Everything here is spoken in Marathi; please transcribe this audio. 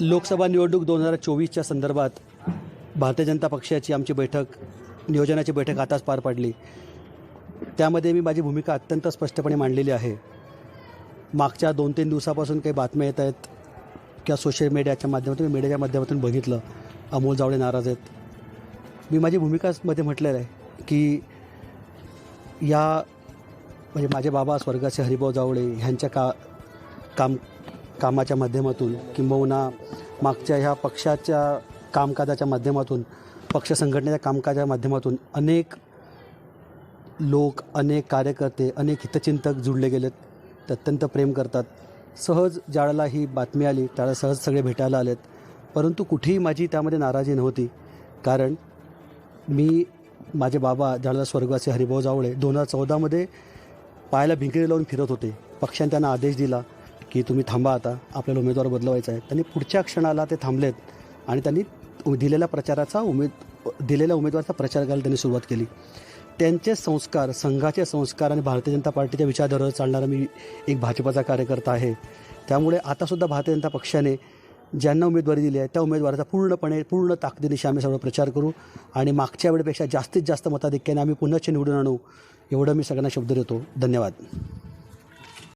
लोकसभा निवडणूक दोन हजार चोवीसच्या संदर्भात भारतीय जनता पक्षाची आमची बैठक नियोजनाची बैठक आताच पार पडली. त्यामध्ये मी माझी भूमिका अत्यंत स्पष्टपणे मांडलेली आहे. मागच्या दोन तीन दिवसापासून काही बातम्या येत आहेत. किंवा सोशल मीडियाच्या माध्यमातून मीडियाच्या माध्यमातून बघितलं. अमोल जावळे नाराज आहेत. मी माझी भूमिकामध्ये म्हटलेलं आहे की या म्हणजे माझे बाबा स्वर्गाचे हरिभाऊ जावळे ह्यांच्या का काम कामाच्या माध्यमातून किंबहुना मागच्या ह्या पक्षाच्या कामकाजाच्या माध्यमातून पक्ष संघटनेच्या कामकाजाच्या माध्यमातून अनेक लोक अनेक कार्यकर्ते अनेक हितचिंतक जुळले गेलेत. ते अत्यंत प्रेम करतात. सहज ज्याळाला ही बातमी आली त्याला सहज सगळे भेटायला आलेत. परंतु कुठेही माझी त्यामध्ये नाराजी नव्हती. कारण मी माझे बाबा ज्याला स्वर्गवासी हरिभाऊ जावळे दोन हजार चौदामध्ये पायाला भिंकरी लावून फिरत होते. पक्षाने त्यांना आदेश दिला. की तुम्ही थांबा आता. आपल्याला उमेदवार बदलवायचा आहे. त्यांनी पुढच्या क्षणाला ते थांबलेत आणि त्यांनी दिलेल्या प्रचाराचा उमेद दिलेल्या उमेदवाराचा प्रचार करायला त्यांनी सुरुवात केली. त्यांचे संस्कार संघाचे संस्कार आणि भारतीय जनता पार्टीच्या विचारधारेवर चालणारा मी एक भाजपाचा कार्यकर्ता आहे. त्यामुळे आतासुद्धा भारतीय जनता पक्षाने ज्यांना उमेदवारी दिली आहे त्या उमेदवाराचा पूर्णपणे पूर्ण ताकदीनिशी आम्ही सर्व प्रचार करू आणि मागच्या वेळेपेक्षा जास्तीत जास्त मताधिक्याने आम्ही पुन्हा निवडून आणू एवढं मी सगळ्यांना शब्द देतो. धन्यवाद.